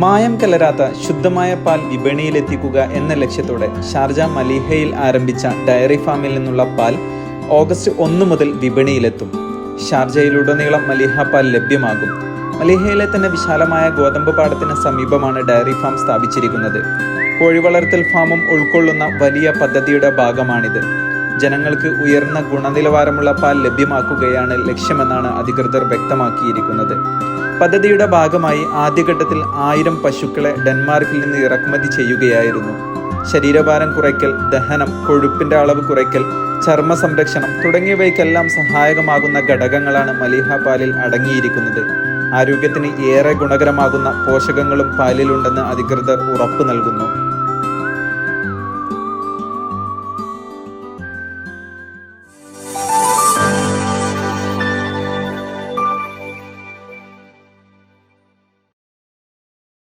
മായം കലരാത്ത ശുദ്ധമായ പാൽ വിപണിയിലെത്തിക്കുക എന്ന ലക്ഷ്യത്തോടെ ഷാർജ മലീഹയിൽ ആരംഭിച്ച ഡയറി ഫാമിൽ നിന്നുള്ള പാൽ ഓഗസ്റ്റ് ഒന്ന് മുതൽ വിപണിയിലെത്തും. ഷാർജയിലുടനീളം മലീഹ പാൽ ലഭ്യമാകും. മലീഹയിലെ തന്നെ വിശാലമായ ഗോതമ്പ് പാടത്തിന് സമീപമാണ് ഡയറി ഫാം സ്ഥാപിച്ചിരിക്കുന്നത്. കോഴി വളർത്തൽ ഫാമും ഉൾക്കൊള്ളുന്ന വലിയ പദ്ധതിയുടെ ഭാഗമാണിത്. ജനങ്ങൾക്ക് ഉയർന്ന ഗുണനിലവാരമുള്ള പാൽ ലഭ്യമാക്കുകയാണ് ലക്ഷ്യമെന്നാണ് അധികൃതർ വ്യക്തമാക്കിയിരിക്കുന്നത്. പദ്ധതിയുടെ ഭാഗമായി ആദ്യഘട്ടത്തിൽ ആയിരം പശുക്കളെ ഡെൻമാർക്കിൽ നിന്ന് ഇറക്കുമതി ചെയ്യുകയായിരുന്നു. ശരീരഭാരം കുറയ്ക്കൽ ദഹനം കൊഴുപ്പിന്റെ അളവ് കുറയ്ക്കൽ ചർമ്മ സംരക്ഷണം തുടങ്ങിയവയ്ക്കെല്ലാം സഹായകമാകുന്ന ഘടകങ്ങളാണ് മലിഹ പാലിൽ അടങ്ങിയിരിക്കുന്നത്. ആരോഗ്യത്തിന് ഏറെ ഗുണകരമാകുന്ന പോഷകങ്ങളും പാലിലുണ്ടെന്ന് അധികൃതർ ഉറപ്പു നൽകുന്നു.